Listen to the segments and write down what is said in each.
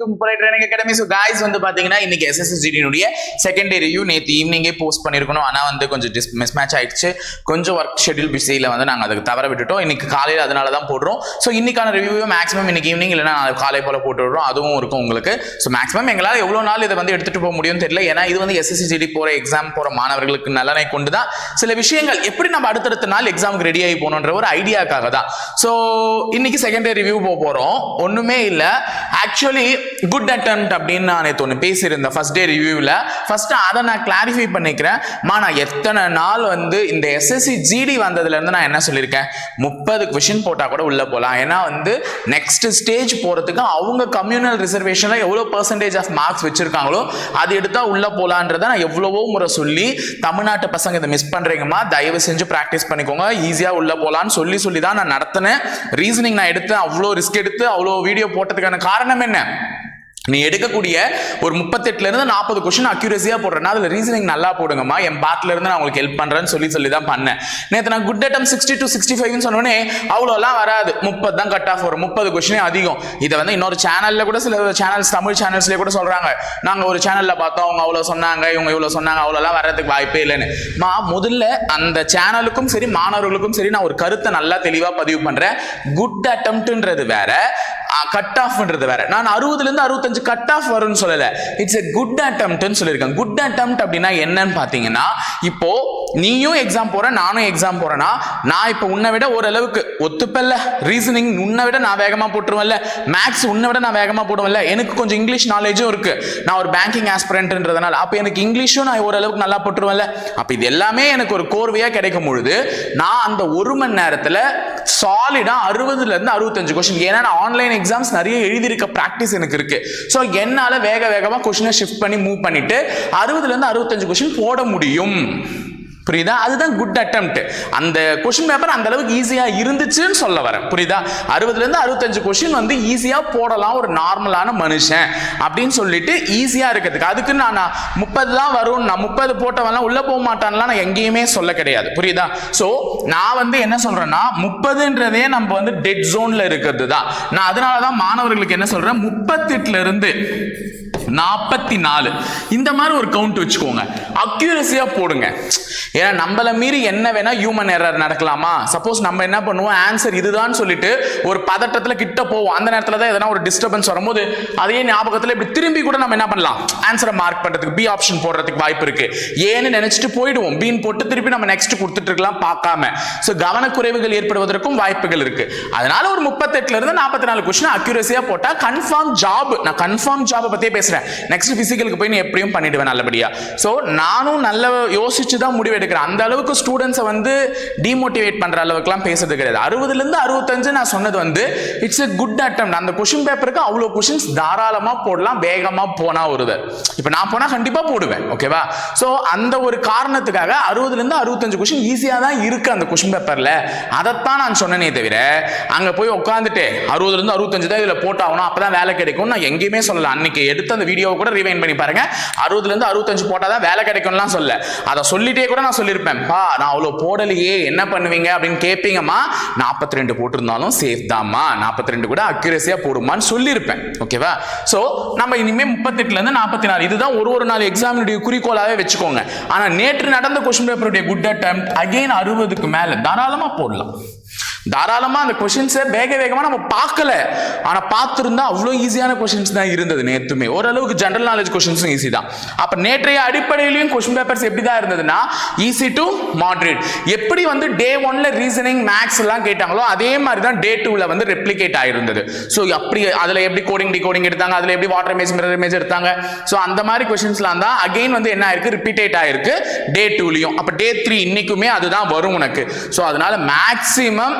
To முப்படை training academy so guys வந்து பார்த்தீங்கன்னா இன்னைக்கு எஸ்எஸ்எஸ்ஜிடினுடைய செகண்ட் டே ரிவ்யூ நேற்று ஈவினிங்கே போஸ்ட் பண்ணியிருக்கணும் ஆனால் வந்து கொஞ்சம் டிஸ் மிஸ் மேட்ச் ஆயிடுச்சு. கொஞ்சம் ஒர்க் ஷெட்யூல் பிஸியில் வந்து நாங்கள் அதுக்கு தவற விட்டுட்டோம். இன்னைக்கு காலையில் அதனால தான் போடுறோம். ஸோ இன்னைக்கான ரிவ்யூ மேக்ஸிமம் இன்னைக்கு ஈவினிங் இல்லைனா நான் காலை போல போட்டு விடுறோம். அதுவும் இருக்கும் உங்களுக்கு. ஸோ மேக்ஸிமம் எங்களால் எவ்வளோ நாள் இதை வந்து எடுத்துகிட்டு போக முடியும்னு தெரியல. ஏன்னா இது வந்து எஸ்எஸ்சிஜிடி போகிற எக்ஸாம் போகிற மாணவர்களுக்கு நலனை கொண்டு தான் சில விஷயங்கள் எப்படி நம்ம அடுத்தடுத்த நாள் எக்ஸாமுக்கு ரெடி ஆகி போகணுன்ற ஒரு ஐடியாக்காக தான் ஸோ இன்னைக்கு செகண்ட் டே ரிவ்யூ போக போகிறோம் ஒன்றுமே இல்லை. ஆக்சுவலி குட் அட்டம்ப்ட் அப்படின்னு நான் நேற்று ஒன்று பேசியிருந்தேன் ஃபர்ஸ்ட் டே ரிவ்யூவில் ஃபஸ்ட்டு அதை நான் கிளாரிஃபை பண்ணிக்கிறேன். மா நான் எத்தனை நாள் வந்து இந்த எஸ்எஸ்சி ஜிடி வந்ததுலேருந்து நான் என்ன சொல்லியிருக்கேன்? முப்பது கொஷின் போட்டால் கூட உள்ளே போகலாம் ஏன்னா வந்து நெக்ஸ்ட் ஸ்டேஜ் போகிறதுக்கு அவங்க கம்யூனல் ரிசர்வேஷனில் எவ்வளோ பர்சன்டேஜ் ஆஃப் மார்க்ஸ் வச்சுருக்காங்களோ அது எடுத்தால் உள்ளே போகலான்றதை நான் எவ்வளவோ முறை சொல்லி தமிழ்நாட்டு பசங்க இதை மிஸ் பண்ணுறீங்கம்மா தயவு செஞ்சு ப்ராக்டிஸ் பண்ணிக்கோங்க ஈஸியாக உள்ளே போகலான்னு சொல்லி சொல்லி தான் நான் நடத்தினேன். ரீசனிங் நான் எடுத்தேன் அவ்வளோ ரிஸ்க் எடுத்து அவ்வளோ வீடியோ போட்டதுக்கான காரணம் என்ன? நீ எடுக்கக்கூடிய ஒரு முப்பத்தெட்டுல இருந்து நாற்பது கொஷின் அக்யூரஸியா போடுறேன்னா அதுல ரீசனிங் நல்லா போடுங்கம்மா. என் பார்ட்ல இருந்து நான் உங்களுக்கு ஹெல்ப் பண்றேன்னு சொல்லி சொல்லி தான் பண்ணேன். நேற்று நான் good attempt sixty to sixty ஃபைவ்னு சொன்னோடனே அவ்வளோலாம் வராது. முப்பது தான் கட் ஆஃப் வரும். முப்பது கொஷினே அதிகம். இதை வந்து இன்னொரு சேனல்ல கூட சில சேனல்ஸ் தமிழ் சேனல்ஸ்லேயே கூட சொல்றாங்க. நாங்க ஒரு சேனல்ல பார்த்தோம். அவங்க அவ்வளோ சொன்னாங்க இவங்க இவ்வளோ சொன்னாங்க அவ்வளோலாம் வர்றதுக்கு வாய்ப்பே இல்லைன்னு. மா முதல்ல அந்த சேனலுக்கும் சரி மாணவர்களுக்கும் சரி நான் ஒரு கருத்தை நல்லா தெளிவாக பதிவு பண்றேன். குட் அட்டம்ப்ட்ன்றது வேற கட் ஆஃப்ன்றது வேற. நான் அறுபதுல இருந்து அறுபத்தஞ்சு கட் ஆஃப் வரும்னு சொல்லல. இட்ஸ் எ குட் அட்டம்ப்ட்னு சொல்லியிருக்கேன் குட் அட்டம்ப்ட் அப்படின்னா என்னன்னு பார்த்தீங்கன்னா இப்போ நீயும் எக்ஸாம் போற நானும் எக்ஸாம் போறேன்னா நான் இப்போ உன்னை விட ஓரளவுக்கு ஒத்துப்பல்ல? ரீசனிங் உன்னை விட நான் வேகமா போட்டுருவேன்ல மேக்ஸ் உன்னை விட நான் வேகமா போடுவேன்ல எனக்கு கொஞ்சம் இங்கிலீஷ் நாலேஜும் இருக்கு. நான் ஒரு பேங்கிங் ஆஸ்பிரண்ட்ன்றதுனால அப்போ எனக்கு இங்கிலீஷும் நான் ஓரளவுக்கு நல்லா போட்டுருவேன்ல அப்போ இது எல்லாமே எனக்கு ஒரு கோர்வையா கிடைக்கும் பொழுது நான் அந்த ஒரு மணி நேரத்துல சாலிடா அறுபதுல இருந்து அறுபத்தஞ்சு கொஸ்டின் ஏன்னா நான் ஆன்லைன் எக்ஸாம்ஸ் நிறைய எழுதியிருக்க ப்ராக்டிஸ் எனக்கு இருக்கு. ஸோ என்னால வேக வேகமா கொஸ்டினை ஷிஃப்ட் பண்ணி மூவ் பண்ணிட்டு அறுபதுல இருந்து அறுபத்தஞ்சு கொஸ்டின் போட முடியும். புரியுதா? அதுதான் குட் அட்டம்ப்ட் அந்த கொஷின் பேப்பர் அந்த அளவுக்கு ஈஸியா இருந்துச்சுன்னு சொல்ல வரேன். புரியுதா? அறுபதுல இருந்து அறுபத்தஞ்சு கொஷின் வந்து ஈஸியா போடலாம் ஒரு நார்மலான மனுஷன் அப்படின்னு சொல்லிட்டு ஈஸியா இருக்கிறதுக்கு. அதுக்கு நான் முப்பது தான் வரும். நான் முப்பது போட்டவன்லாம் உள்ள போக மாட்டான்லாம் நான் எங்கேயுமே சொல்ல கிடையாது. புரியுதா? ஸோ நான் வந்து என்ன சொல்றேன்னா முப்பதுன்றதே நம்ம வந்து டெட் ஜோன்ல இருக்கிறது தான் நான் அதனால தான் மாணவர்களுக்கு என்ன சொல்றேன் முப்பத்தெட்டுல இருந்து நாற்பத்தி நாலு. இந்த மாதிரி ஒரு கவுண்ட் வச்சுக்கோங்க. அக்யூரஸியா போடுங்க. ஏன்னா நம்மளை மீறி என்ன வேணா ஹியூமன் எரர் நடக்கலாமா? சப்போஸ் நம்ம என்ன பண்ணுவோம்? ஆன்சர் இதுதான் சொல்லிட்டு ஒரு பதட்டத்தில் கிட்ட போவோம். அந்த நேரத்தில் தான் எதனா ஒரு டிஸ்டர்பன்ஸ் வரும்போது அதே ஞாபகத்தில் இப்படி திரும்பி கூட நம்ம என்ன பண்ணலாம்? ஆன்சரை மார்க் பண்ணுறதுக்கு பி ஆப்ஷன் போடுறதுக்கு வாய்ப்பு இருக்கு. ஏன்னு நினைச்சிட்டு போயிடுவோம். பீன் போட்டு திருப்பி நம்ம நெக்ஸ்ட் கொடுத்துட்டு இருக்கலாம் பார்க்காம. ஸோ கவனக்குறைவுகள் ஏற்படுவதற்கும் வாய்ப்புகள் இருக்கு. அதனால ஒரு முப்பத்தெட்டுல இருந்து நாற்பத்தி நாலு கொஸ்டின் அக்யூரஸியா போட்டா கன்ஃபார்ம் ஜாப் நான் கன்ஃபார்ம் ஜாபை பத்தியே பேசுறேன். நெக்ஸ்ட் பிசிக்கலுக்கு போய் நீ எப்படியும் பண்ணிடுவேன் நல்லபடியா. ஸோ நானும் நல்ல யோசிச்சு தான் முடிவு எடுக்கிற அந்த அளவுக்கு ஸ்டூடெண்ட்ஸை வந்து டிமோட்டிவேட் பண்ற அளவுக்குலாம் பேசுறது கிடையாது. அறுபதுல இருந்து அறுபத்தஞ்சு நான் சொன்னது வந்து இட்ஸ் எ குட் அட்டம் அந்த கொஷின் பேப்பருக்கு அவ்வளோ கொஷின்ஸ் தாராளமா போடலாம் வேகமா போனா வருது இப்போ நான் போனா கண்டிப்பா போடுவேன் ஓகேவா ஸோ அந்த ஒரு காரணத்துக்காக அறுபதுல இருந்து அறுபத்தஞ்சு கொஷின் ஈஸியா தான் இருக்கு அந்த கொஷின் பேப்பர்ல அதைத்தான் நான் சொன்னனே தவிர அங்க போய் உட்காந்துட்டு அறுபதுலேருந்து அறுபத்தஞ்சு தான் இதுல போட்டாகணும் அப்பதான் வேலை கிடைக்கும் நான் எங்கேயுமே சொல்லல. அன்னைக்கு எடுத்த அந்த வீடியோவை கூட ரிவைன் பண்ணி பாருங்க. அறுபதுல இருந்து அறுபத்தஞ்சு போட்டாதான் வேலை கிடைக்கும்லாம் சொல்ல அதை சொல்லிட்டே கூட நான் சொல்லியிருப்பேன் பா நான் அவ்வளோ போடலையே என்ன பண்ணுவீங்க? அப்படின்னு கேட்பீங்கம்மா நாற்பத்தி ரெண்டு போட்டிருந்தாலும் சேஃப் தாம்மா நாற்பத்தி ரெண்டு கூட அக்யூரஸியாக போடுமான்னு சொல்லியிருப்பேன் ஓகேவா ஸோ நம்ம இனிமேல் முப்பத்தெட்டுலேருந்து நாற்பத்தி நாலு இதுதான் ஒரு ஒரு நாள் எக்ஸாமினுடைய குறிக்கோளாகவே வச்சுக்கோங்க. ஆனால் நேற்று நடந்த கொஸ்டின் பேப்பருடைய குட் அட்டம் அகைன் அறுபதுக்கு மேலே தாராளமாக போடலாம். தாராளமாக அந்த கொஷின்ஸை வேக வேகமாக நம்ம பார்க்கல. ஆனால் பார்த்துருந்தா அவ்வளோ ஈஸியான கொஷின்ஸ் தான் இருந்தது நேற்றுமே ஓரளவுக்கு ஜென்ரல் நாலேஜ் கொஷின்ஸும் ஈஸி தான். அப்போ நேற்றைய அடிப்படையிலையும் கொஷின் பேப்பர்ஸ் எப்படி தான் இருந்ததுன்னா ஈஸி டு மாட்ரேட் எப்படி வந்து டே ஒன்ல ரீசனிங் மேக்ஸ் எல்லாம் கேட்டாங்களோ அதே மாதிரி தான் டே டூவில் வந்து ரெப்ளிகேட் ஆயிருந்தது. ஸோ அப்படி அதில் எப்படி கோடிங் டிகோடிங் எடுத்தாங்க அதில் எப்படி வாட்டர் இமேஜ் மிரர் இமேஜ் எடுத்தாங்க. ஸோ அந்த மாதிரி கொஷின்ஸ்லாம் தான் அகைன் வந்து என்ன ஆயிருக்கு ரிப்பீட்டேட் ஆயிருக்கு டே டூலையும் அப்போ டே த்ரீ இன்னைக்குமே அதுதான் வரும் உனக்கு. ஸோ அதனால மேக்ஸிமம்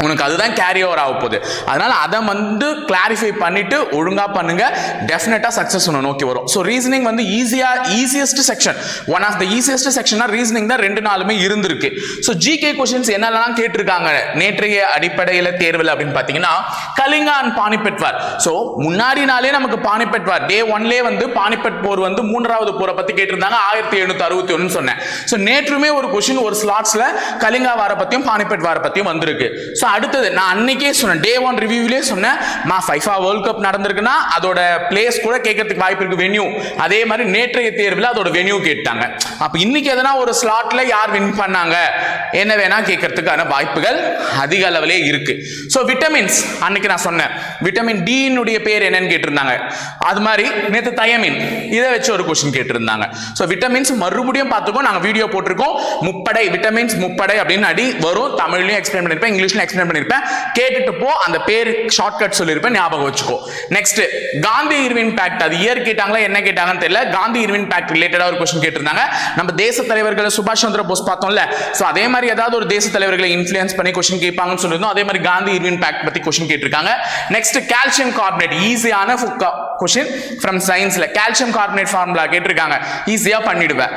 உனக்கு அதுதான் கேரி ஓவர் ஆக போகுது. அதனால் அதை வந்து கிளாரிஃபை பண்ணிட்டு ஒழுங்காக பண்ணுங்க. டெஃபினட்டாக சக்ஸஸ் ஒன்று நோக்கி வரும். ஸோ ரீசனிங் வந்து ஈஸியாக easiest section one of the easiest செக்ஷனா reasoning தான் ரெண்டு நாளுமே இருந்திருக்கு. ஸோ ஜிகே கொஷின்ஸ் என்னெல்லாம் கேட்டிருக்காங்க? நேற்றைய அடிப்படையில் தேர்வில் அப்படின்னு பார்த்தீங்கன்னா Kalinga and Panipat war so முன்னாடி நாளே நமக்கு பானிபெட் வார் டே ஒன்லேயே வந்து பானிபெட் போர் வந்து மூன்றாவது போரை பற்றி கேட்டிருந்தாங்க. ஆயிரத்தி எழுநூத்தி அறுபத்தி ஒன்று சொன்னேன். ஸோ நேற்றுமே ஒரு கொஷின் ஒரு ஸ்லாட்ஸில் கலிங்கா வார பற்றியும் பானிபெட் வார பற்றியும் வந்திருக்கு. ஸோ அடுத்தது நான் அன்னைக்கே சொன்னேன் டே ஒன் ரிவ்யூவிலே சொன்னேன் மா ஃபைஃபா வேர்ல்ட் கப் நடந்திருக்குன்னா அதோட பிளேஸ் கூட கேட்கறதுக்கு வாய்ப்பு இருக்கு வென்யூ அதே மாதிரி நேற்றைய தேர்வில் அதோட வென்யூ கேட்டாங்க. அப்ப இன்னைக்கு எதனா ஒரு ஸ்லாட்ல யார் வின் பண்ணாங்க? என்ன வேணா கேட்கறதுக்கான வாய்ப்புகள் அதிக அளவிலே இருக்கு. ஸோ விட்டமின்ஸ் அன்னைக்கு நான் சொன்னேன். விட்டமின் டியினுடைய பேர் என்னன்னு கேட்டிருந்தாங்க. அது மாதிரி நேற்று தயமின் இதை வச்சு ஒரு கொஸ்டின் கேட்டிருந்தாங்க. ஸோ விட்டமின்ஸ் மறுபடியும் பார்த்துக்கோ நாங்கள் வீடியோ போட்டிருக்கோம். முப்படை விட்டமின்ஸ் முப்படை அப்படின்னு அடி வரும். தமிழ்லையும் எக்ஸ்பிளைன் பண்ணியிருப்பேன் இங்கிலீஷ்லையும் எக்ஸ்பிளைன் பண்ணியிருப்பேன் கேட்டுட்டு போ அந்த பேர் ஷார்ட்கட் சொல்லியிருப்பேன் ஞாபகம் வச்சுக்கோ. நெக்ஸ்ட் காந்தி இர்வின் பேக்ட் அது இயர் கேட்டாங்களா என்ன கேட்டாங்கன்னு தெரியல. காந்தி இர்வின் பேக்ட் ரிலேட்டடாக ஒரு கொஸ்டின் கேட்டிருந்தாங்க. நம்ம தேச தலைவர்களை சுபாஷ் சந்திர போஸ் பார்த்தோம்ல. ஸோ அதே மாதிரி ஏதாவது ஒரு தேச தலைவர்களை இன்ஃப்ளூயன்ஸ் பண்ணி கொஸ்டின் கேட்பாங்கன்னு சொல்லியிருந்தோம். அதே மாதிரி காந்தி இர்வின் பேக்ட் பத்தி கொஸ்டின் கேட்டிருக்காங்க. நெக்ஸ்ட் கால்சியம் கார்பனேட் ஈஸியான கொஷின் ஃப்ரம் சயின்ஸில் கால்சியம் கார்பனேட் ஃபார்முலா கேட்டிருக்காங்க. ஈஸியாக பண்ணிடுவேன்.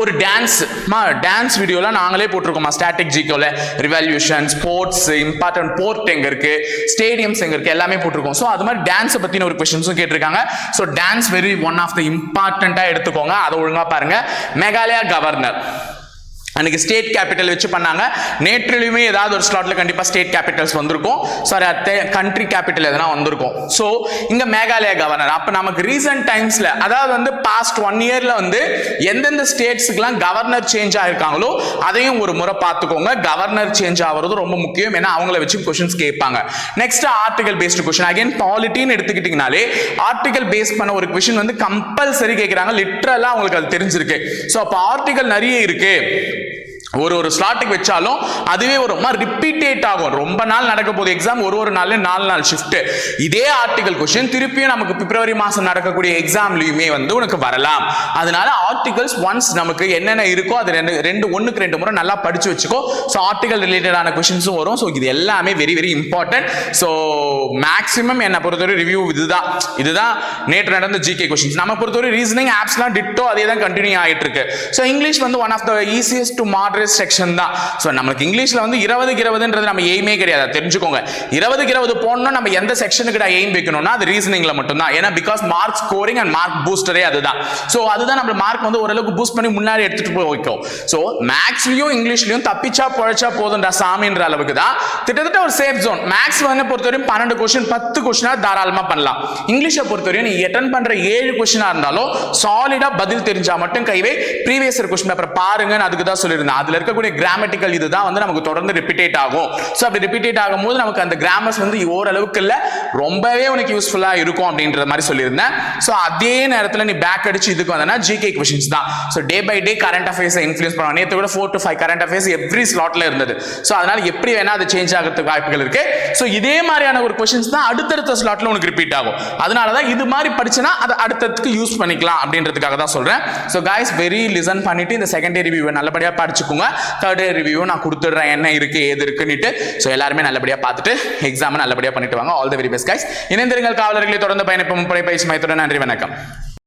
ஒரு டான்ஸ் மா டான்ஸ் வீடியோலாம் நாங்களே போட்டிருக்கோமா ஸ்டாட்டிக் ஜிக்கோவில் ரிவல்யூஷன் ஸ்போர்ட்ஸ் இம்பார்ட்டன்ட் போர்ட் எங்கே இருக்கு ஸ்டேடியம்ஸ் எங்கே இருக்குது எல்லாமே போட்டிருக்கோம். ஸோ அது மாதிரி டான்ஸை பற்றின ஒரு கொஷின்ஸும் கேட்டிருக்காங்க. So dance very one of the இம்பார்ட்டண்ட்டாக எடுத்துக்கோங்க. அதை ஒழுங்காக பாருங்கள் மேகாலயா கவர்னர் அன்றைக்கி ஸ்டேட் கேபிட்டல் வச்சு பண்ணாங்க. நேற்றிலுமே ஏதாவது ஒரு ஸ்லாட்ல கண்டிப்பா ஸ்டேட் கேபிட்டல்ஸ் வந்திருக்கும். சாரி கண்ட்ரி கேபிட்டல் எதனா வந்திருக்கும். ஸோ இங்க மேகாலயா கவர்னர் அப்ப நமக்கு ரீசன்ட் டைம்ஸ்ல அதாவது வந்து பாஸ்ட் ஒன் இயர்ல வந்து எந்தெந்த ஸ்டேட்ஸுக்குலாம் கவர்னர் சேஞ்ச் ஆயிருக்காங்களோ அதையும் ஒரு முறை பார்த்துக்கோங்க. கவர்னர் சேஞ்ச் ஆகிறது ரொம்ப முக்கியம். ஏன்னா அவங்கள வச்சு கொஷின்ஸ் கேட்பாங்க. Next article based question again பாலிட்டின்னு எடுத்துக்கிட்டீங்கனாலே ஆர்டிகல் பேஸ் பண்ண ஒரு கொஷின் வந்து கம்பல்சரி கேட்குறாங்க லிட்ரலா அவங்களுக்கு அது தெரிஞ்சிருக்கு. ஸோ அப்போ ஆர்டிகல் நிறைய இருக்கு. ஒரு ஒரு ஸ்லாட்டுக்கு வச்சாலும் அதுவே ஒரு மாதிரி ரிப்பீட்டேட் ஆகும். ரொம்ப நாள் நடக்க போகுது எக்ஸாம் ஒரு ஒரு நாள் நாலு நாள் ஷிஃப்ட் இதே ஆர்டிகல் கொஸ்டின் திருப்பியும் நமக்கு பிப்ரவரி மாசம் நடக்கக்கூடிய எக்ஸாம்லயுமே வந்து உனக்கு வரலாம். அதனால ஆர்டிகல்ஸ் ஒன்ஸ் நமக்கு என்னென்ன இருக்கோ அது ரெண்டு ரெண்டு ஒன்றுக்கு ரெண்டு முறை நல்லா படிச்சு வச்சுக்கோ. ஸோ ஆர்டிகல் ரிலேட்டடான கொஸ்டின்ஸும் வரும். ஸோ இது எல்லாமே very very important so maximum என்னை பொறுத்தவரை ரிவ்யூ இதுதான். இதுதான் நேற்று நடந்த ஜிகே கொஸ்டின்ஸ் நம்ம பொறுத்தவரை ரீசனிங் ஆப்ஸ்லாம் டிட்டோ அதே தான் கண்டினியூ ஆகிட்டு இருக்கு ஸோ இங்கிலீஷ் வந்து one of the easiest to moderate section தான். ஸோ நமக்கு இங்கிலீஷ்ல வந்து இருபதுக்கு இருபதுன்றது நம்ம எய்மே கிடையாது. தெரிஞ்சுக்கோங்க. இருபதுக்கு இருபது போடணும் நம்ம எந்த செக்ஷனுக்கு எய்ம் வைக்கணும்னா அது ரீசனிங்ல மட்டும்தான். ஏன்னா because mark scoring and mark பூஸ்டரே அதுதான். ஸோ அதுதான் நம்ம மார்க் வந்து ஓரளவுக்கு பூஸ்ட் பண்ணி முன்னாடி எடுத்துட்டு போய் வைக்கும். ஸோ மேக்ஸ்லயும் இங்கிலீஷ்லயும் தப்பிச்சா பொழைச்சா போதும்டா சாமின்ற அளவுக்கு தான் கிட்டத்தட்ட ஒரு சேஃப் ஜோன் மேக்ஸ் வந்து பொறுத்தவரையும் பன்னெண்டு கொஸ்டின் பத்து கொஸ்டினா தாராளமா பண்ணலாம். இங்கிலீஷை பொறுத்தவரையும் நீ அட்டன் பண்ற ஏழு கொஸ்டினா இருந்தாலும் சாலிடா பதில் தெரிஞ்சா மட்டும் கைவே ப்ரீவியஸ் கொஸ்டின் பேப்பர் பாருங்கன்னு அதுக்கு தான் சொல்லியிருந்தேன். அதுல இருக்கக்கூடிய கிராமட்டிக்கல் இதுதான் வந்து நமக்கு தொடர்ந்து ரிப்பீட்டேட் ஆகும். ஸோ அப்படி ரிப்பீட்டேட் ஆகும் போது நமக்கு அந்த கிராமர்ஸ் வந்து ஓரளவுக்கு இல்ல ரொம்பவே உனக்கு யூஸ்ஃபுல்லா இருக்கும் அப்படின்ற மாதிரி சொல்லியிருந்தேன். ஸோ அதே நேரத்தில் நீ பேக் அடிச்சு இதுக்கு வந்தனா ஜிகே கொஷின்ஸ் தான். So day by day current affairs இன்ஃபுளுஸ் பண்ணுவாங்க. நேற்று கூட four to five current affairs every ஸ்லாட்ல இருந்தது. ஸோ அதனால எப்படி வேணா அது சேஞ்ச் ஆகிறதுக்கு வாய்ப்புகள் இருக்கு. ஸோ இதே மாதிரியான ஒரு கொஷின்ஸ் தான் அடுத்தடுத்த ஸ்லாட்ல உனக்கு ரிப்பீட் ஆகும். அதனால தான் இது மாதிரி படிச்சுனா அதை அடுத்ததுக்கு யூஸ் பண்ணிக்கலாம் அப்படின்றதுக்காக தான் சொல்றேன். ஸோ காய்ஸ் வெரி லிசன் பண்ணிட்டு இந்த செகண்ட் டே ரிவ்யூவை நல்லபடியாக படிச்சுக்கோங்க. தேர்ட் டே ரிவ்யூ நான் கொடுத்துட்றேன். என்ன இருக்கு ஏது இருக்குன்னுட்டு. ஸோ எல்லாருமே நல்லபடியாக பார்த்துட்டு எக்ஸாம் நல்லபடியாக பண்ணிட்டு வாங்க. All the very best guys இணைந்திருங்கள் காவலர்களை. தொடர்ந்து பயணிப்போம். முப்படை பயிற்சி மையத்துடன் நன்றி வணக்கம்.